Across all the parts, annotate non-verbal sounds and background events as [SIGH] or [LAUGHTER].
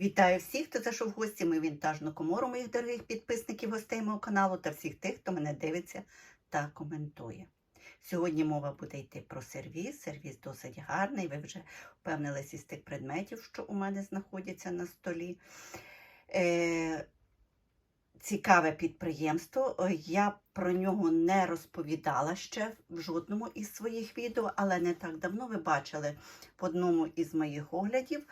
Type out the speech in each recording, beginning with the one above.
Вітаю всіх, хто зайшов в гості. Ми вінтажну комору моїх дорогих підписників, гостей мого каналу та всіх тих, хто мене дивиться та коментує. Сьогодні мова буде йти про сервіс. Сервіс досить гарний. Ви вже впевнились із тих предметів, що у мене знаходяться на столі. Е, Цікаве підприємство. Я про нього не розповідала ще в жодному із своїх відео, але не так давно ви бачили в одному із моїх оглядів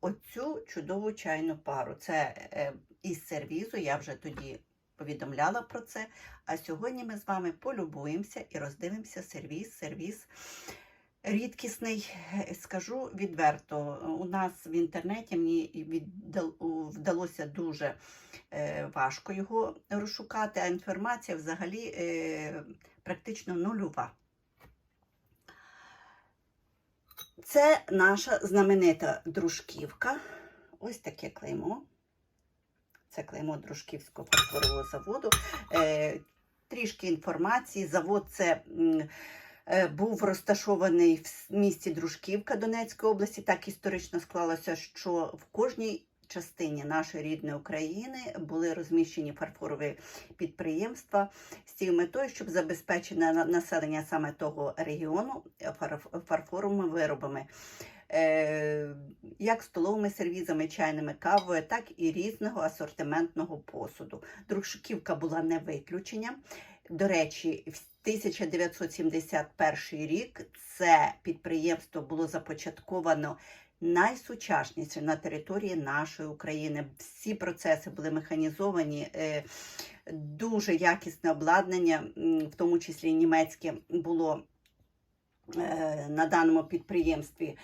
оцю чудову чайну пару. Це е, із сервізу, я вже тоді повідомляла про це. А сьогодні ми з вами полюбуємося і роздивимося сервіз. Сервіз рідкісний, Е, скажу відверто. У нас в інтернеті мені вдалося дуже е, важко його розшукати, а інформація взагалі практично нульова. Це наша знаменита дружківка. Ось таке клеймо. Це клеймо Дружківського фарфорового заводу. Е, трішки інформації. Завод це е, був розташований в місті Дружківка Донецької області. Так історично склалося, що в кожній частині нашої рідної України були розміщені фарфорові підприємства з цією метою, щоб забезпечити населення саме того регіону фарф- фарфоровими виробами. Е, як столовими сервізами, чайними кавою, так і різного асортиментного посуду. Дружківка була не виключенням. До речі, в 1971 рік це підприємство було започатковано найсучасніше на території нашої України. Всі процеси були механізовані, е, дуже якісне обладнання, в тому числі німецьке, було е, на даному підприємстві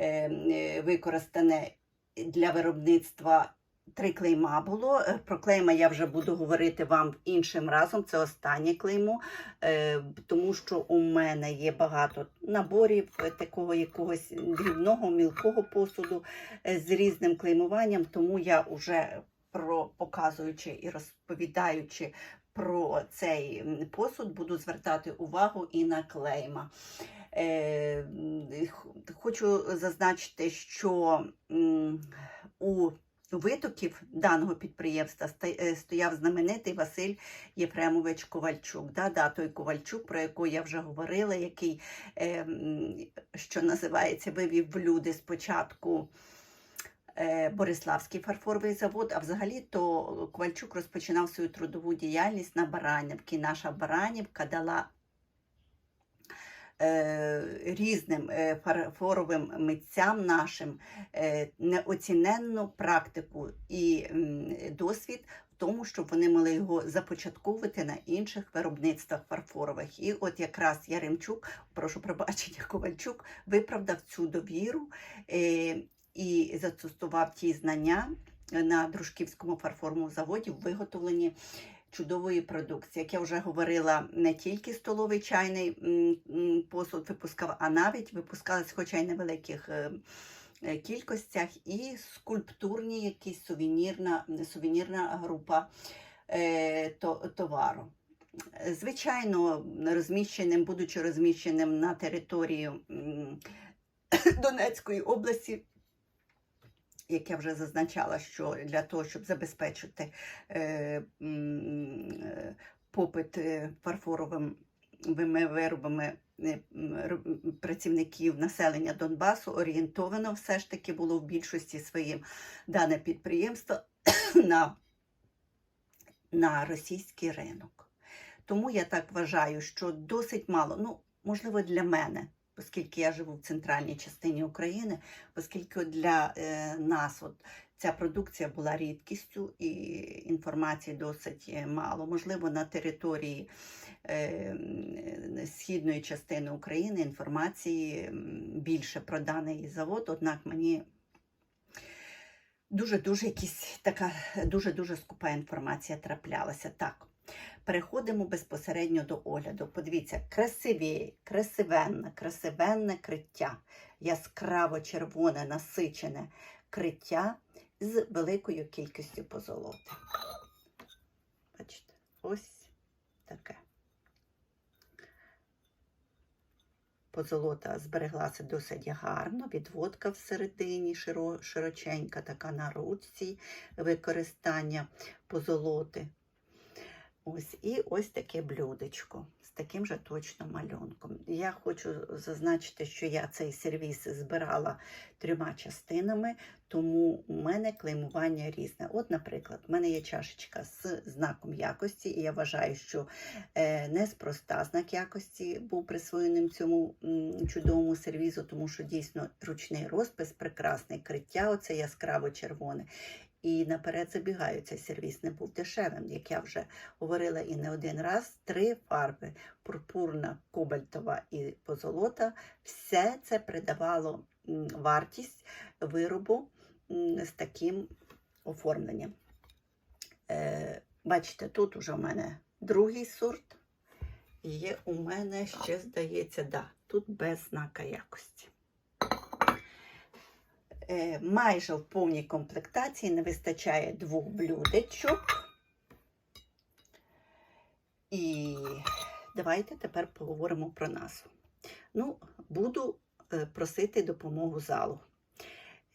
е, використане для виробництва. Три клейма було. Е, Про клейма я вже буду говорити вам іншим разом. Це останнє клеймо, е, тому що у мене є багато наборів такого якогось дрібного, мілкого посуду е, з різним клеймуванням. Тому я вже про показуючи і розповідаючи про цей посуд, буду звертати увагу і на клейма. Хочу зазначити, що у витоків даного підприємства е, стояв знаменитий Василь Єфремович Ковальчук. Да, да, той Ковальчук, про якого я вже говорила, який, е, що називається, вивів в люди спочатку. е, Бориславський фарфоровий завод, а взагалі то Ковальчук розпочинав свою трудову діяльність на Баранівці. Наша Баранівка дала різним е, фарфоровим митцям нашим е, неоціненну практику і досвід тому, щоб вони могли його започатковувати на інших виробництвах фарфорових. І от якраз Яремчук, прошу пробачення, Ковальчук, виправдав цю довіру е, і застосував ті знання на Дружківському фарфоровому заводі в виготовленні чудової продукції. Як я вже говорила, не тільки столовий чайний посуд випускав, а навіть випускались, хоча й невеликих е, е, кількостях, і скульптурні якісь сувенірна, сувенірна група е, товару. Звичайно, розміщеним, будучи розміщеним на території [COUGHS] Донецької області, як я вже зазначала, що для того, щоб забезпечити е, е, попит е, фарфоровими виробами працівників населення Донбасу, орієнтовано все ж таки було в більшості своїм дане підприємство [COUGHS] на, на російський ринок. Тому я так вважаю, що досить мало, ну, можливо, для мене, оскільки я живу в центральній частині України, оскільки для е, нас от, ця продукція була рідкістю і інформації досить е, мало. Можливо, на території е, східної частини України інформації більше про даний завод, однак мені дуже-дуже якісь така дуже-дуже скупа інформація траплялася. Так. Переходимо безпосередньо до огляду. Подивіться, красиві, красивенне, красивенне криття, яскраво червоне, насичене криття з великою кількістю позолоти. Бачите, ось таке. позолота збереглася досить гарно, відводка всередині широ, широченька, така на ручці використання позолоти. Ось і ось таке блюдечко з таким же точно малюнком. Я хочу зазначити, що я цей сервіс збирала трьома частинами, тому у мене клеймування різне. От, наприклад, в мене є чашечка з знаком якості, і я вважаю, що е, неспроста знак якості був присвоєним цьому чудовому сервізу, тому що дійсно ручний розпис, прекрасне криття, оце яскраво червоне. І наперед забігаю, цей сервіс не був дешевим, як я вже говорила і не один раз. Три фарби пурпурна, кобальтова і позолота. Все це придавало вартість виробу з таким оформленням. Е, бачите, тут уже у мене другий сорт. Є у мене ще, здається, да, тут без знака якості. Е, майже в повній комплектації не вистачає двох блюдечок. І давайте тепер поговоримо про назву. Ну, буду е, просити допомогу залу.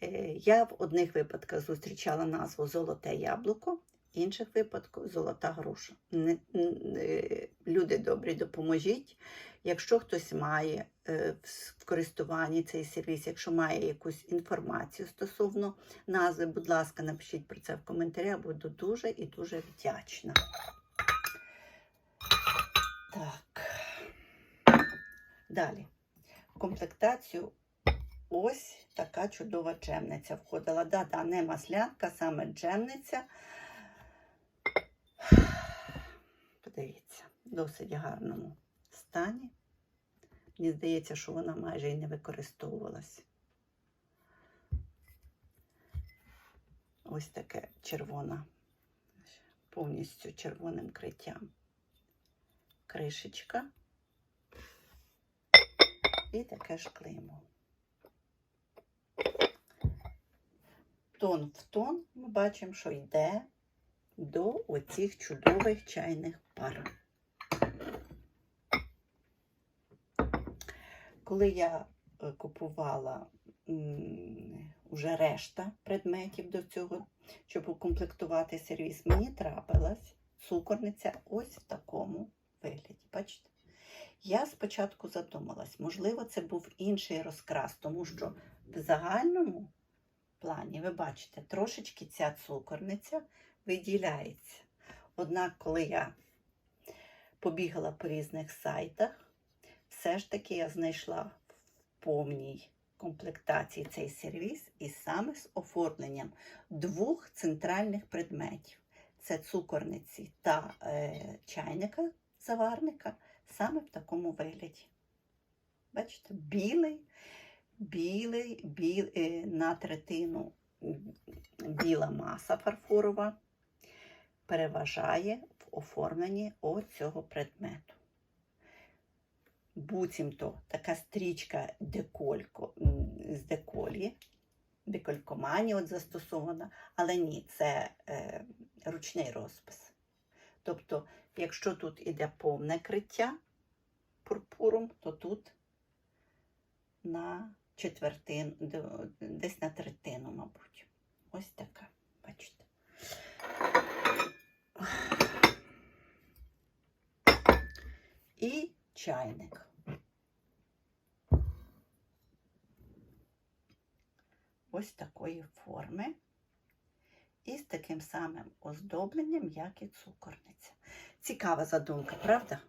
Е, Я в одних випадках зустрічала назву Золоте яблуко, інших випадках Золота груша. Люди добрі, допоможіть. Якщо хтось має е, в користуванні цей сервіс, якщо має якусь інформацію стосовно назви, будь ласка, напишіть про це в коментарях, буду дуже і дуже вдячна. Так. Далі. В комплектацію ось така чудова джемниця входила. Да-да, не маслянка, саме джемниця. Подивіться, в досить гарному стані. Мені здається, що вона майже і не використовувалась. Ось таке червона, повністю червоним криттям. Кришечка. І таке ж клеймо. Тон в тон ми бачимо, що йде до оцих чудових чайних пар. Коли я е, купувала м, уже решта предметів до цього, щоб укомплектувати сервіс, мені трапилась цукорниця ось в такому вигляді. Бачите? Я спочатку задумалась, можливо, це був інший розкрас, тому що в загальному плані, ви бачите, трошечки ця цукорниця виділяється. Однак, коли я побігала по різних сайтах, все ж таки я знайшла в повній комплектації цей сервіс і саме з оформленням двох центральних предметів: це цукорниці та е, чайника, заварника, саме в такому вигляді. Бачите, білий, білий, біл, е, на третину біла маса фарфорова переважає в оформленні оцього предмету. Буцімто така стрічка деколько, з деколі, деколькомані от застосована, але ні, це е, ручний розпис. Тобто, якщо тут іде повне криття пурпуром, то тут на четвертин, десь на третину, мабуть. Ось така, бачите. І чайник. Ось такої форми. І з таким самим оздобленням, як і цукорниця. Цікава задумка, правда?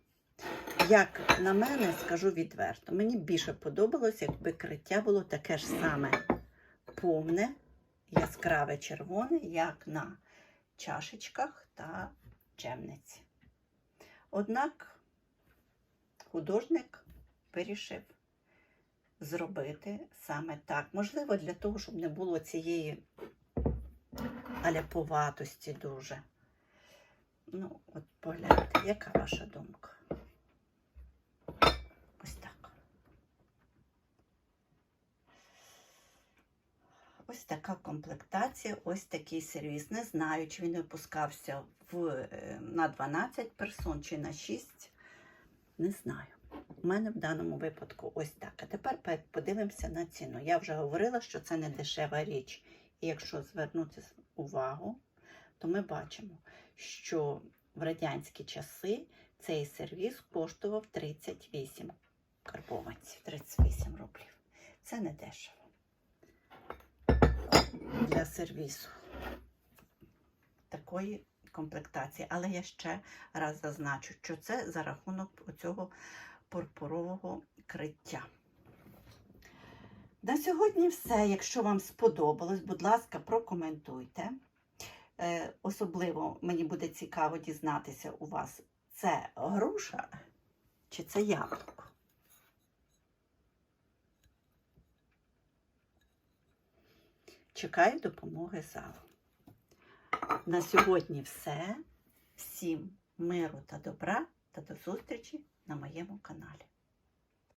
Як на мене, скажу відверто, мені більше подобалось, якби криття було таке ж саме повне, яскраве червоне, як на чашечках та чемниці. Однак художник вирішив зробити саме так. Можливо, для того, щоб не було цієї аляповатості дуже. Ну, от погляньте, яка ваша думка? Ось так. Ось така комплектація, ось такий сервіс. Не знаю, чи він випускався в, е, на 12 персон чи на 6. Не знаю. У мене в даному випадку ось так. А тепер подивимося на ціну. Я вже говорила, що це не дешева річ. І якщо звернути увагу, то ми бачимо, що в радянські часи цей сервіс коштував 38 карбованців, 38 рублів. Це не дешево для сервісу такої комплектації. Але я ще раз зазначу, що це за рахунок цього пурпурового криття. На сьогодні все. Якщо вам сподобалось, будь ласка, прокоментуйте. Е, особливо мені буде цікаво дізнатися у вас, це груша чи це яблуко. Чекаю допомоги залу. На сьогодні все. Всім миру та добра та до зустрічі на моєму каналі.